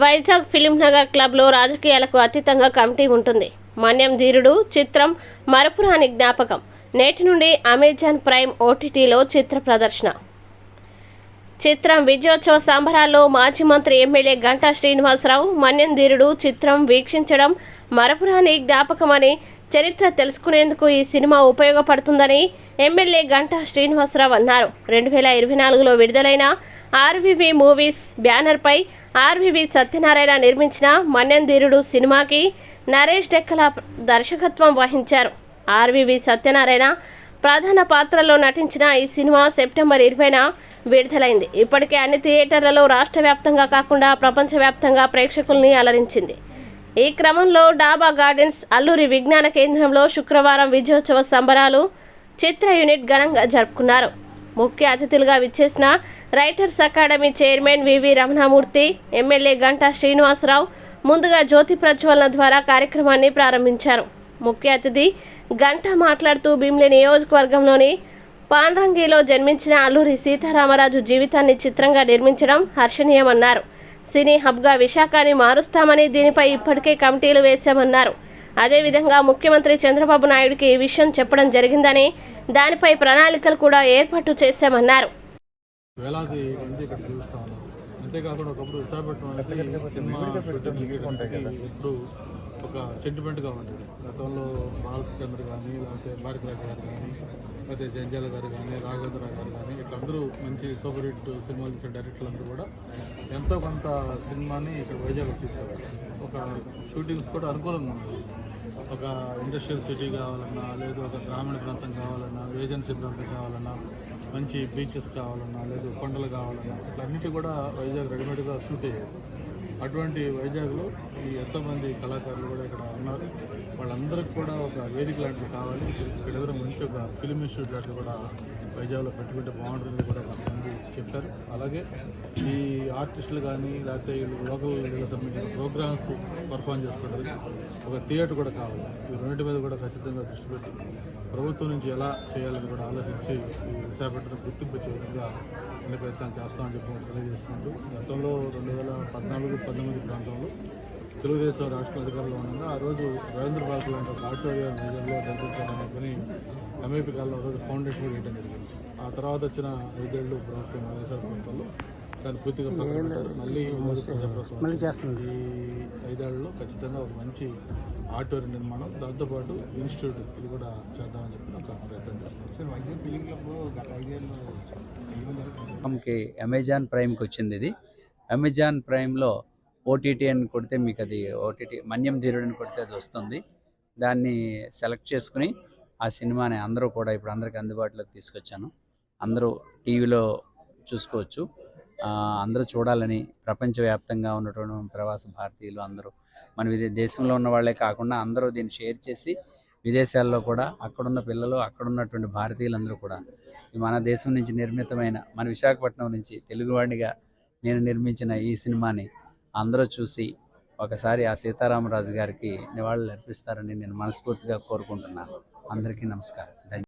Vizag film Nagar క్లబ్లో రాజకీయాలకు అతీతంగా కమిటీ ఉంటుంది. మన్యం ధీరుడు చిత్రం మరపురాని జ్ఞాపకం. నేటి నుండి అమెజాన్ ప్రైమ్ ఓటీటీలో చిత్ర ప్రదర్శన. చిత్రం విజయోత్సవ సంబరాల్లో మాజీ మంత్రి ఎమ్మెల్యే గంటా శ్రీనివాసరావు మన్యం ధీరుడు చిత్రం వీక్షించడం మరపురాని జ్ఞాపకమని చరిత్ర తెలుసుకునేందుకు ఈ సినిమా ఉపయోగపడుతుందని ఎమ్మెల్యే గంటా శ్రీనివాసరావు అన్నారు. రెండు వేల ఇరవై నాలుగులో విడుదలైన ఆర్వివి మూవీస్ బ్యానర్పై ఆర్వీవీ సత్యనారాయణ నిర్మించిన మన్యం సినిమాకి నరేష్ డెక్కల దర్శకత్వం వహించారు. ఆర్వీవీ సత్యనారాయణ ప్రధాన పాత్రలో నటించిన ఈ సినిమా సెప్టెంబర్ ఇరవైన విడుదలైంది. ఇప్పటికే అన్ని థియేటర్లలో రాష్ట్ర వ్యాప్తంగా కాకుండా ప్రపంచవ్యాప్తంగా ప్రేక్షకుల్ని అలరించింది. ఈ క్రమంలో డాబా గార్డెన్స్ అల్లూరి విజ్ఞాన కేంద్రంలో శుక్రవారం విజయోత్సవ సంబరాలు చిత్ర యూనిట్ ఘనంగా జరుపుకున్నారు. ముఖ్య అతిథులుగా విచ్చేసిన writers academy chairman VV Ramanamurthy MLA Ganta Srinivasarao ముందుగా జ్యోతి ప్రజ్వలన ద్వారా కార్యక్రమాన్ని ప్రారంభించారు. ముఖ్య అతిథి గంట మాట్లాడుతూ భీమ్లీ నియోజకవర్గంలోని పాండ్రంగిలో జన్మించిన అల్లూరి సీతారామరాజు జీవితాన్ని చిత్రంగా నిర్మించడం హర్షణీయమన్నారు. సినీ హబ్గా విశాఖని మారుస్తామని దీనిపై ఇప్పటికే కమిటీలు వేశామన్నారు. అదేవిధంగా ముఖ్యమంత్రి చంద్రబాబు నాయుడికి ఈ విషయం చెప్పడం జరిగిందని దానిపై ప్రణాళికలు కూడా ఏర్పాటు చేశామన్నారు. వేలాది మంది ఇక్కడ ఉన్నారు. అంతేకాకుండా ఒకప్పుడు విశాఖపట్నం సినిమా షూటింగ్ ఇప్పుడు ఒక సెంటిమెంట్గా ఉండేది గతంలో బాలచంద్ర కానీ లేకపోతే భారతిరాజ్ గారు కానీ లేకపోతే జంజాల గారు కానీ రాఘవేంద్ర గారు కానీ ఇట్లా అందరూ మంచి సూపర్ హిట్ సినిమాలు తీసిన డైరెక్టర్లు అందరూ కూడా ఎంతో కొంత సినిమాని ఇక్కడ వైజాగ్ తీసేవారు ఒక షూటింగ్స్ కూడా అనుకూలంగా ఉంది. ఒక ఇండస్ట్రియల్ సిటీ కావాలన్నా లేదు ఒక గ్రామీణ ప్రాంతం కావాలన్నా ఏజెన్సీ ప్రాంతం కావాలన్నా మంచి బీచెస్ కావాలన్నా లేదు కొండలు కావాలన్నా ఇట్లా అన్నిటి కూడా వైజాగ్ రెడీమేడ్గా షూట్ అయ్యాయి. అటువంటి వైజాగ్లో ఈ ఎంతోమంది కళాకారులు కూడా ఇక్కడ ఉన్నారు. వాళ్ళందరికీ కూడా ఒక వేదిక లాంటిది కావాలి. ఇక్కడ ఎవరు మంచి ఒక ఫిల్మ్ ఇన్స్టిట్యూట్ లాంటిది కూడా వైజాగ్లో పెట్టుకుంటే బాగుంటుంది కూడా కొంతమంది చెప్పారు. అలాగే ఈ ఆర్టిస్టులు కానీ లేకపోతే లోకల్ వీళ్ళకి సంబంధించిన ప్రోగ్రామ్స్ పర్ఫామ్ చేసుకోవడానికి ఒక థియేటర్ కూడా కావాలి. ఈ రెండింటి మీద కూడా ఖచ్చితంగా దృష్టి పెట్టి ప్రభుత్వం నుంచి ఎలా చేయాలని కూడా ఆలోచించి ఈ విశాఖపట్నం గుర్తింపు వచ్చే విధంగా అన్ని ప్రయత్నాలు చేస్తామని చెప్పి తెలియజేసుకుంటూ గతంలో రెండు వేల పద్నాలుగు పంతొమ్మిది ప్రాంతంలో. తెలుగుదేశం రాష్ట్ర అధికారంలో ఉండగా ఆ రోజు రవీంద్ర పార్క్ లాంటి ఒక ఆడిటోరియం మేజర్లో నిర్మించాలని కొని ఎంఐపీ కాలంలో రోజు ఫౌండేషన్ వేయడం జరిగింది ఆ తర్వాత వచ్చిన ఐదేళ్ళు ప్రభుత్వం వైఎస్ఆర్ ప్రభుత్వంలో దాన్ని పూర్తిగా. మళ్ళీ మళ్ళీ చేస్తుంది. ఈ ఐదేళ్ళలో ఖచ్చితంగా ఒక మంచి ఆడిటోరియం నిర్మాణం దాంతోపాటు ఇన్స్టిట్యూట్ ఇది కూడా చేద్దామని చెప్పి ఒక ప్రయత్నం చేస్తాం అమెజాన్ ప్రైమ్కి వచ్చింది ఇది. అమెజాన్ ప్రైమ్లో ఓటీటీ అని కొడితే మీకు అది ఓటీటీ మన్యం ధీరుడు అని కొడితే అది వస్తుంది. దాన్ని సెలెక్ట్ చేసుకుని ఆ సినిమాని అందరూ కూడా ఇప్పుడు అందరికి అందుబాటులోకి తీసుకొచ్చాను. అందరూ టీవీలో చూసుకోవచ్చు. అందరూ చూడాలని ప్రపంచవ్యాప్తంగా ఉన్నటువంటి ప్రవాస భారతీయులు అందరూ. మన దేశంలో ఉన్న వాళ్ళే కాకుండా అందరూ దీన్ని షేర్ చేసి విదేశాల్లో కూడా అక్కడున్న పిల్లలు అక్కడున్నటువంటి భారతీయులందరూ కూడా మన దేశం నుంచి నిర్మితమైన మన విశాఖపట్నం నుంచి తెలుగువాడిగా నేను నిర్మించిన ఈ సినిమాని అందరూ చూసి ఒకసారి ఆ సీతారామరాజు గారికి నివాళులు అర్పిస్తారని నేను మనస్ఫూర్తిగా కోరుకుంటున్నాను. అందరికీ నమస్కారం.